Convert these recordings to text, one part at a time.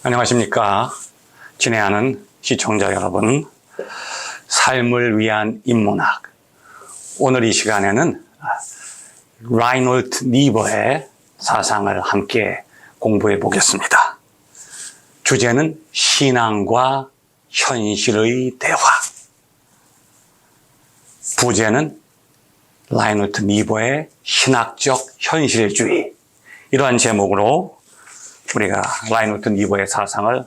안녕하십니까. 진행하는 시청자 여러분. 삶을 위한 인문학. 오늘 이 시간에는 라이놀트 니버의 사상을 함께 공부해 보겠습니다. 주제는 신앙과 현실의 대화. 부제는 라이놀트 니버의 신학적 현실주의. 이러한 제목으로 우리가 라이노트 니버의 사상을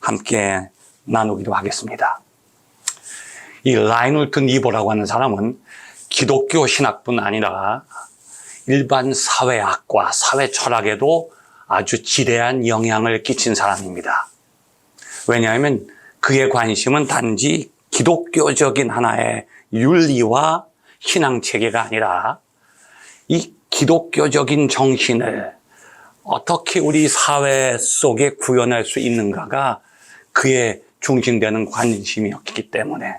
함께 나누기도 하겠습니다. 이 라이노트 니버라고 하는 사람은 기독교 신학뿐 아니라 일반 사회학과 사회 철학에도 아주 지대한 영향을 끼친 사람입니다. 왜냐하면 그의 관심은 단지 기독교적인 하나의 윤리와 신앙 체계가 아니라 이 기독교적인 정신을 어떻게 우리 사회 속에 구현할 수 있는가가 그의 중심되는 관심이었기 때문에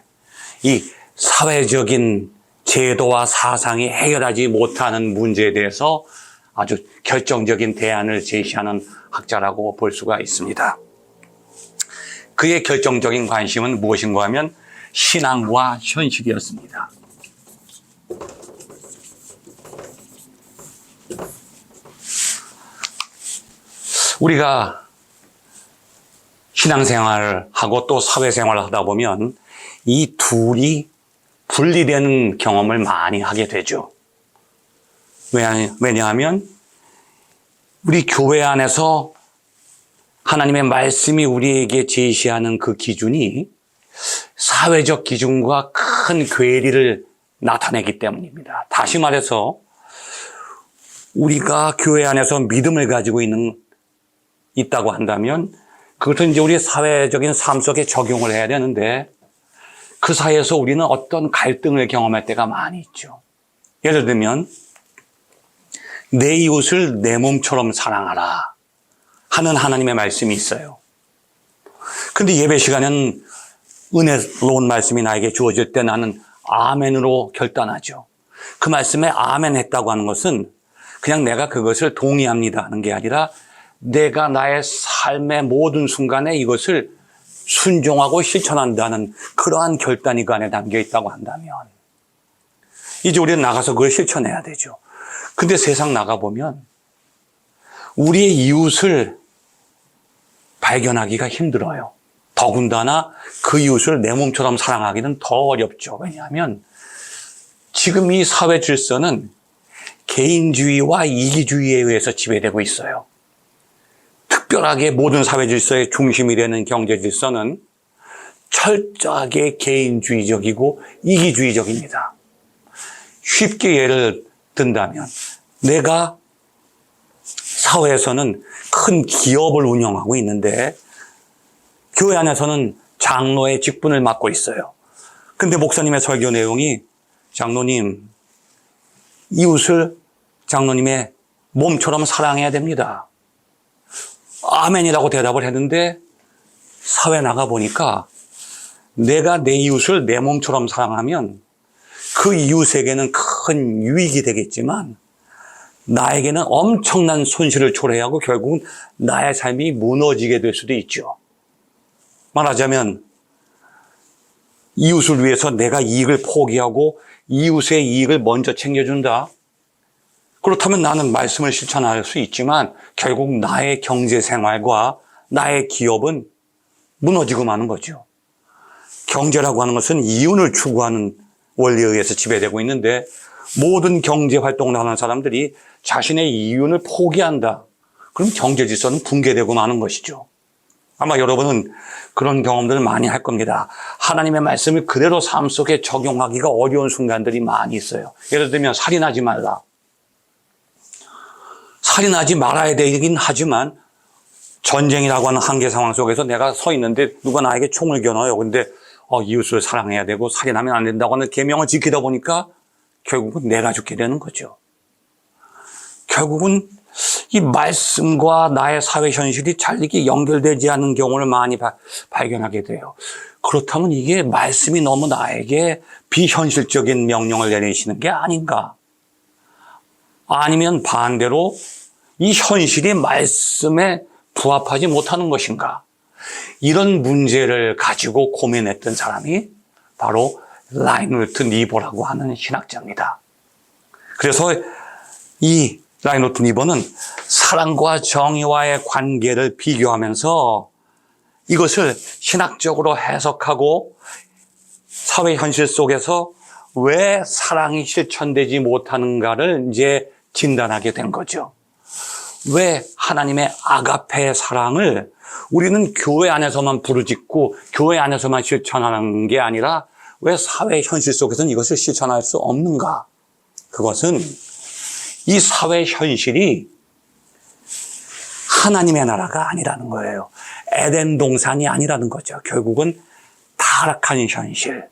이 사회적인 제도와 사상이 해결하지 못하는 문제에 대해서 아주 결정적인 대안을 제시하는 학자라고 볼 수가 있습니다. 그의 결정적인 관심은 무엇인가 하면 신앙과 현실이었습니다. 우리가 신앙생활을 하고 또 사회생활을 하다 보면 이 둘이 분리되는 경험을 많이 하게 되죠. 왜냐하면 우리 교회 안에서 하나님의 말씀이 우리에게 제시하는 그 기준이 사회적 기준과 큰 괴리를 나타내기 때문입니다. 다시 말해서 우리가 교회 안에서 믿음을 가지고 있는 있다고 한다면 그것은 이제 우리 사회적인 삶 속에 적용을 해야 되는데 그 사이에서 우리는 어떤 갈등을 경험할 때가 많이 있죠. 예를 들면 내 이웃을 내 몸처럼 사랑하라 하는 하나님의 말씀이 있어요. 근데 예배 시간에는 은혜로운 말씀이 나에게 주어질 때 나는 아멘으로 결단하죠. 그 말씀에 아멘 했다고 하는 것은 그냥 내가 그것을 동의합니다 하는 게 아니라 내가 나의 삶의 모든 순간에 이것을 순종하고 실천한다는 그러한 결단이 그 안에 담겨 있다고 한다면 이제 우리는 나가서 그걸 실천해야 되죠. 근데 세상 나가보면 우리의 이웃을 발견하기가 힘들어요. 더군다나 그 이웃을 내 몸처럼 사랑하기는 더 어렵죠. 왜냐하면 지금 이 사회 질서는 개인주의와 이기주의에 의해서 지배되고 있어요. 특별하게 모든 사회 질서의 중심이 되는 경제 질서는 철저하게 개인주의적이고 이기주의적입니다. 쉽게 예를 든다면 내가 사회에서는 큰 기업을 운영하고 있는데 교회 안에서는 장로의 직분을 맡고 있어요. 근데 목사님의 설교 내용이 장로님 이웃을 장로님의 몸처럼 사랑해야 됩니다. 아멘이라고 대답을 했는데 사회 나가 보니까 내가 내 이웃을 내 몸처럼 사랑하면 그 이웃에게는 큰 유익이 되겠지만 나에게는 엄청난 손실을 초래하고 결국은 나의 삶이 무너지게 될 수도 있죠. 말하자면 이웃을 위해서 내가 이익을 포기하고 이웃의 이익을 먼저 챙겨준다. 그렇다면 나는 말씀을 실천할 수 있지만 결국 나의 경제 생활과 나의 기업은 무너지고 마는 거죠. 경제라고 하는 것은 이윤을 추구하는 원리에 의해서 지배되고 있는데 모든 경제 활동을 하는 사람들이 자신의 이윤을 포기한다. 그럼 경제 질서는 붕괴되고 마는 것이죠. 아마 여러분은 그런 경험들을 많이 할 겁니다. 하나님의 말씀을 그대로 삶 속에 적용하기가 어려운 순간들이 많이 있어요. 예를 들면 살인하지 말라. 살인하지 말아야 되긴 하지만 전쟁이라고 하는 한계 상황 속에서 내가 서 있는데 누가 나에게 총을 겨눠요. 근데 어, 이웃을 사랑해야 되고 살인하면 안 된다고 하는 계명을 지키다 보니까 결국은 내가 죽게 되는 거죠. 결국은 이 말씀과 나의 사회 현실이 잘 이게 연결되지 않는 경우를 많이 바, 발견하게 돼요. 그렇다면 이게 말씀이 너무 나에게 비현실적인 명령을 내리시는 게 아닌가? 아니면 반대로 이 현실이 말씀에 부합하지 못하는 것인가? 이런 문제를 가지고 고민했던 사람이 바로 라이노트 니보라고 하는 신학자입니다. 그래서 이 라이노트 니보는 사랑과 정의와의 관계를 비교하면서 이것을 신학적으로 해석하고 사회 현실 속에서 왜 사랑이 실천되지 못하는가를 이제 진단하게 된 거죠. 왜 하나님의 아가페 사랑을 우리는 교회 안에서만 부르짖고 교회 안에서만 실천하는 게 아니라 왜 사회 현실 속에서는 이것을 실천할 수 없는가? 그것은 이 사회 현실이 하나님의 나라가 아니라는 거예요. 에덴 동산이 아니라는 거죠. 결국은 타락한 현실,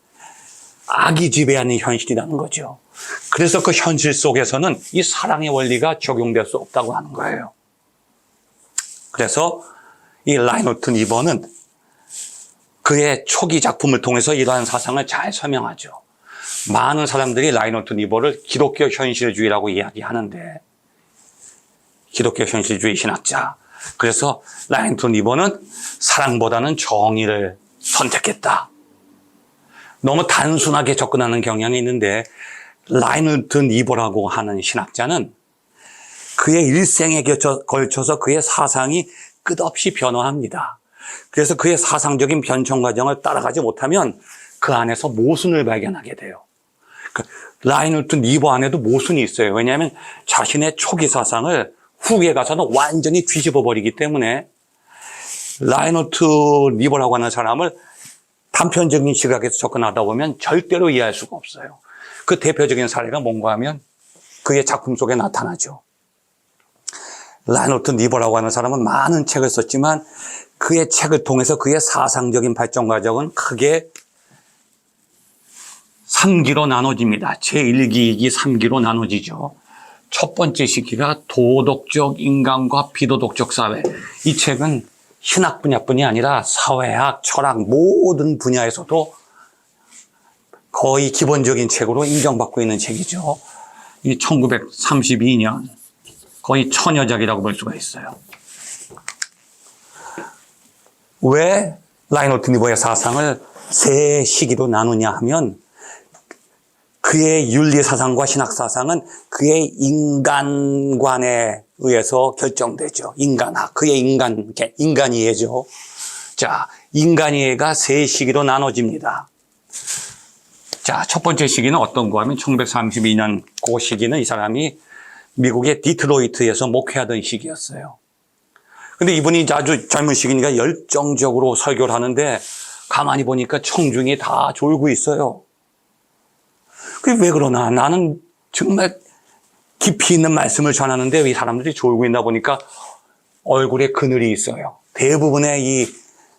악이 지배하는 현실이라는 거죠. 그래서 그 현실 속에서는 이 사랑의 원리가 적용될 수 없다고 하는 거예요. 그래서 이 라이노트 니버는 그의 초기 작품을 통해서 이러한 사상을 잘 설명하죠. 많은 사람들이 라이노트 니버를 기독교 현실주의라고 이야기하는데 기독교 현실주의 신학자. 그래서 라이노트 니버는 사랑보다는 정의를 선택했다. 너무 단순하게 접근하는 경향이 있는데 라이노트 니버라고 하는 신학자는 그의 일생에 걸쳐서 그의 사상이 끝없이 변화합니다. 그래서 그의 사상적인 변천 과정을 따라가지 못하면 그 안에서 모순을 발견하게 돼요. 그 라이노트 니버 안에도 모순이 있어요. 왜냐하면 자신의 초기 사상을 후에 가서는 완전히 뒤집어 버리기 때문에 라이노트 니버라고 하는 사람을 단편적인 시각에서 접근하다 보면 절대로 이해할 수가 없어요. 그 대표적인 사례가 뭔가 하면 그의 작품 속에 나타나죠. 라이노트 니버라고 하는 사람은 많은 책을 썼지만 그의 책을 통해서 그의 사상적인 발전 과정은 크게 3기로 나눠집니다. 제1기, 2기, 3기로 나눠지죠. 첫 번째 시기가 도덕적 인간과 비도덕적 사회. 이 책은 신학 분야뿐이 아니라 사회학, 철학 모든 분야에서도 거의 기본적인 책으로 인정받고 있는 책이죠. 이 1932년 거의 처녀작이라고 볼 수가 있어요. 왜 라이노트 니버의 사상을 세 시기로 나누냐 하면 그의 윤리 사상과 신학 사상은 그의 인간관에 의해서 결정되죠. 인간학, 그의 인간, 인간이해죠. 자, 인간이해가 세 시기로 나눠집니다. 자, 첫 번째 시기는 어떤 거 하면 1932년 그 시기는 이 사람이 미국의 디트로이트에서 목회하던 시기였어요. 근데 이분이 아주 젊은 시기니까 열정적으로 설교를 하는데 가만히 보니까 청중이 다 졸고 있어요. 그게 왜 그러나? 나는 정말 깊이 있는 말씀을 전하는데 이 사람들이 졸고 있나 보니까 얼굴에 그늘이 있어요. 대부분의 이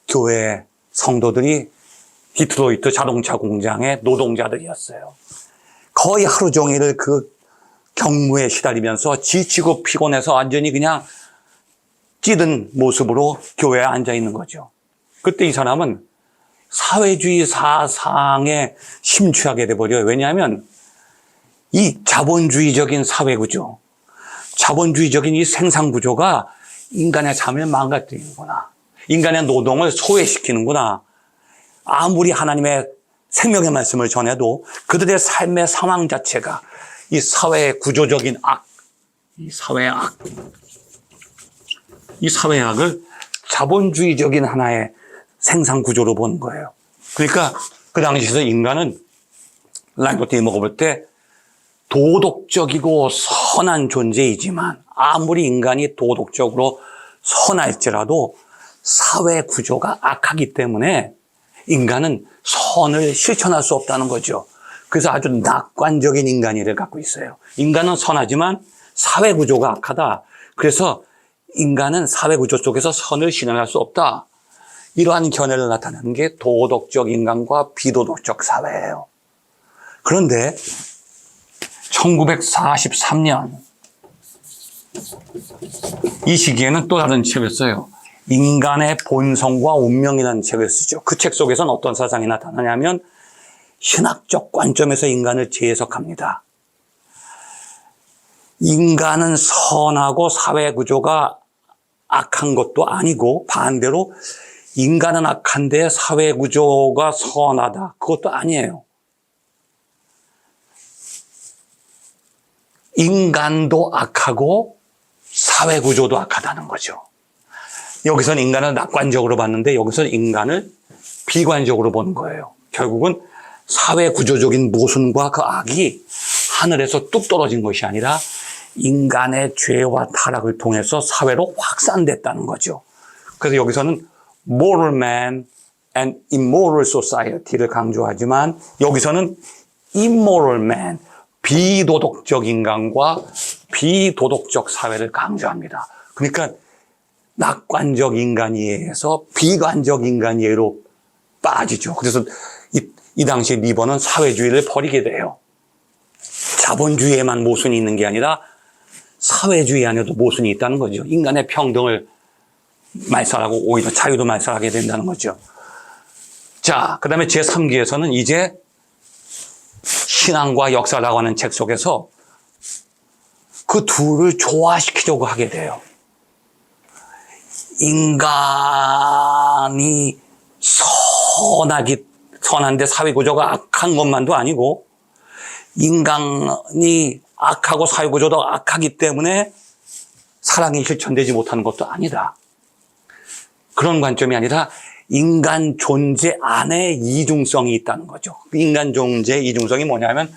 교회 성도들이 디트로이트 자동차 공장의 노동자들이었어요. 거의 하루 종일을 그 경무에 시달리면서 지치고 피곤해서 완전히 그냥 찌든 모습으로 교회에 앉아 있는 거죠. 그때 이 사람은 사회주의 사상에 심취하게 돼버려요. 왜냐하면 이 자본주의적인 사회구조, 자본주의적인 이 생산구조가 인간의 삶을 망가뜨리는구나. 인간의 노동을 소외시키는구나. 아무리 하나님의 생명의 말씀을 전해도 그들의 삶의 상황 자체가 이 사회의 구조적인 악, 이 사회의 악, 이 사회의 악을 자본주의적인 하나의 생산 구조로 보는 거예요. 그러니까 그 당시에서 인간은 랑고테이 먹어볼 때 도덕적이고 선한 존재이지만 아무리 인간이 도덕적으로 선할지라도 사회 구조가 악하기 때문에 인간은 선을 실천할 수 없다는 거죠. 그래서 아주 낙관적인 인간이를 갖고 있어요. 인간은 선하지만 사회 구조가 악하다. 그래서 인간은 사회 구조 속에서 선을 실현할 수 없다. 이러한 견해를 나타내는 게 도덕적 인간과 비도덕적 사회예요. 그런데 1943년 이 시기에는 또 다른 책을 써요. 인간의 본성과 운명이라는 책을 쓰죠. 그 책 속에서는 어떤 사상이 나타나냐면 신학적 관점에서 인간을 재해석합니다. 인간은 선하고 사회 구조가 악한 것도 아니고 반대로 인간은 악한데 사회 구조가 선하다. 그것도 아니에요. 인간도 악하고 사회 구조도 악하다는 거죠. 여기서는 인간을 낙관적으로 봤는데 여기서는 인간을 비관적으로 보는 거예요. 결국은 사회 구조적인 모순과 그 악이 하늘에서 뚝 떨어진 것이 아니라 인간의 죄와 타락을 통해서 사회로 확산됐다는 거죠. 그래서 여기서는 moral man and immoral society를 강조하지만 여기서는 immoral man, 비도덕적 인간과 비도덕적 사회를 강조합니다. 그러니까 낙관적 인간이에서 비관적 인간이에로 빠지죠. 그래서 이, 이 당시 리버는 사회주의를 버리게 돼요. 자본주의에만 모순이 있는 게 아니라 사회주의 안에도 모순이 있다는 거죠. 인간의 평등을 말살하고 오히려 자유도 말살하게 된다는 거죠. 자, 그 다음에 제3기에서는 이제 신앙과 역사라고 하는 책 속에서 그 둘을 조화시키려고 하게 돼요. 인간이 선하기, 선한데 사회구조가 악한 것만도 아니고 인간이 악하고 사회구조도 악하기 때문에 사랑이 실천되지 못하는 것도 아니다. 그런 관점이 아니라 인간 존재 안에 이중성이 있다는 거죠. 인간 존재 이중성이 뭐냐면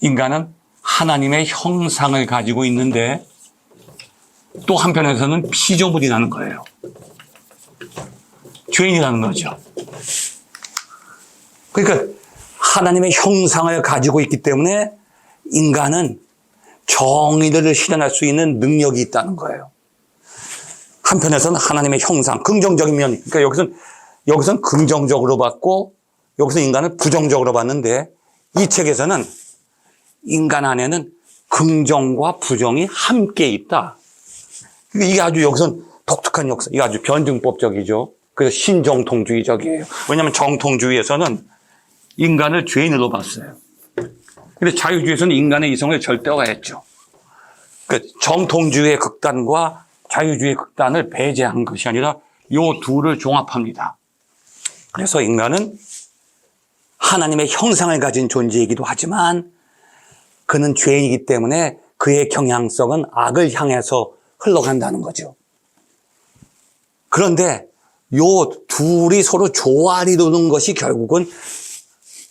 인간은 하나님의 형상을 가지고 있는데 또 한편에서는 피조물이라는 거예요. 죄인이라는 거죠. 그러니까 하나님의 형상을 가지고 있기 때문에 인간은 정의를 실현할 수 있는 능력이 있다는 거예요. 한편에서는 하나님의 형상, 긍정적인 면, 그러니까 여기서는, 여기서는 긍정적으로 봤고, 여기서 인간을 부정적으로 봤는데, 이 책에서는 인간 안에는 긍정과 부정이 함께 있다. 이게 아주 여기선 독특한 역사, 이게 아주 변증법적이죠. 그래서 신정통주의적이에요. 왜냐하면 정통주의에서는 인간을 죄인으로 봤어요. 근데 자유주의에서는 인간의 이성을 절대화했죠. 그 정통주의의 극단과 자유주의 극단을 배제한 것이 아니라 이 둘을 종합합니다. 그래서 인간은 하나님의 형상을 가진 존재이기도 하지만 그는 죄인이기 때문에 그의 경향성은 악을 향해서 흘러간다는 거죠. 그런데 요 둘이 서로 조화를 이루는 것이 결국은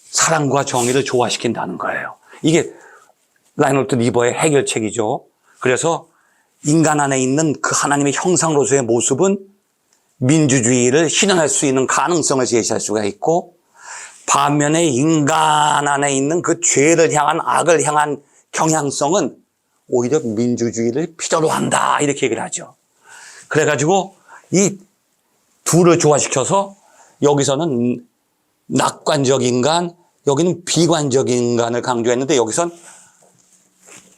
사랑과 정의를 조화시킨다는 거예요. 이게 라이노트 리버의 해결책이죠. 그래서 인간 안에 있는 그 하나님의 형상으로서의 모습은 민주주의를 실현할 수 있는 가능성을 제시할 수가 있고 반면에 인간 안에 있는 그 죄를 향한 악을 향한 경향성은 오히려 민주주의를 필요로 한다 이렇게 얘기를 하죠. 그래가지고 이 둘을 조화시켜서 여기서는 낙관적 인간, 여기는 비관적 인간을 강조했는데 여기선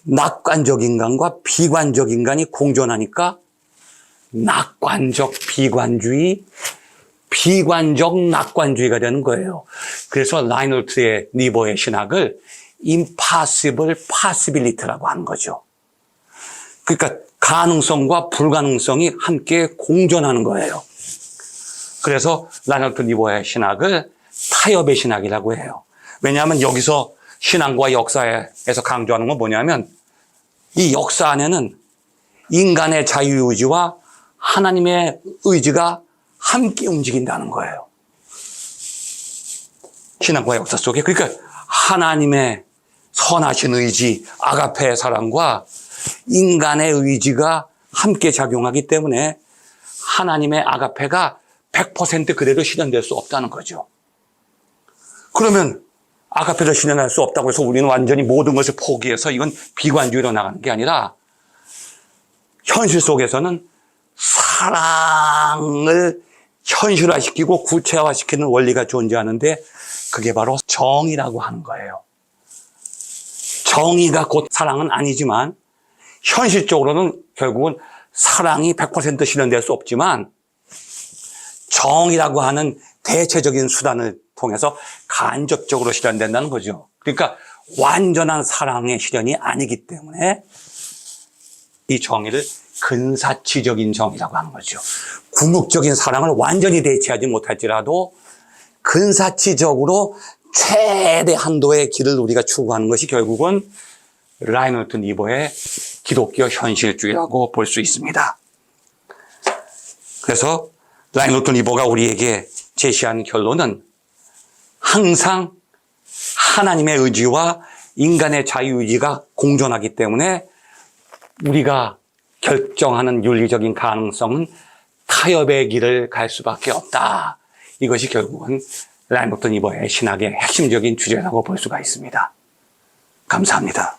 낙관적 인간과 비관적 인간이 공존하니까 낙관적 비관주의, 비관적 낙관주의가 되는 거예요. 그래서 라이노트의 리버의 신학을 impossible possibility라고 하는 거죠. 그러니까 가능성과 불가능성이 함께 공존하는 거예요. 그래서 라이노트 리버의 신학을 타협의 신학이라고 해요. 왜냐하면 여기서 신앙과 역사에서 강조하는 건 뭐냐면 이 역사 안에는 인간의 자유의지와 하나님의 의지가 함께 움직인다는 거예요. 신앙과 역사 속에. 그러니까 하나님의 선하신 의지, 아가페의 사랑과 인간의 의지가 함께 작용하기 때문에 하나님의 아가페가 100% 그대로 실현될 수 없다는 거죠. 그러면 아가페를 실현할 수 없다고 해서 우리는 완전히 모든 것을 포기해서 이건 비관주의로 나가는 게 아니라 현실 속에서는 사랑을 현실화시키고 구체화시키는 원리가 존재하는데 그게 바로 정의라고 하는 거예요. 정의가 곧 사랑은 아니지만 현실적으로는 결국은 사랑이 100% 실현될 수 없지만 정의라고 하는 대체적인 수단을 통해서 간접적으로 실현된다는 거죠. 그러니까 완전한 사랑의 실현이 아니기 때문에 이 정의를 근사치적인 정의라고 하는 거죠. 궁극적인 사랑을 완전히 대체하지 못할지라도 근사치적으로 최대 한도의 길을 우리가 추구하는 것이 결국은 라이너트 니버의 기독교 현실주의라고 볼 수 있습니다. 그래서 라이노트 니버가 우리에게 제시한 결론은 항상 하나님의 의지와 인간의 자유의지가 공존하기 때문에 우리가 결정하는 윤리적인 가능성은 타협의 길을 갈 수밖에 없다. 이것이 결국은 라이노트 니버의 신학의 핵심적인 주제라고 볼 수가 있습니다. 감사합니다.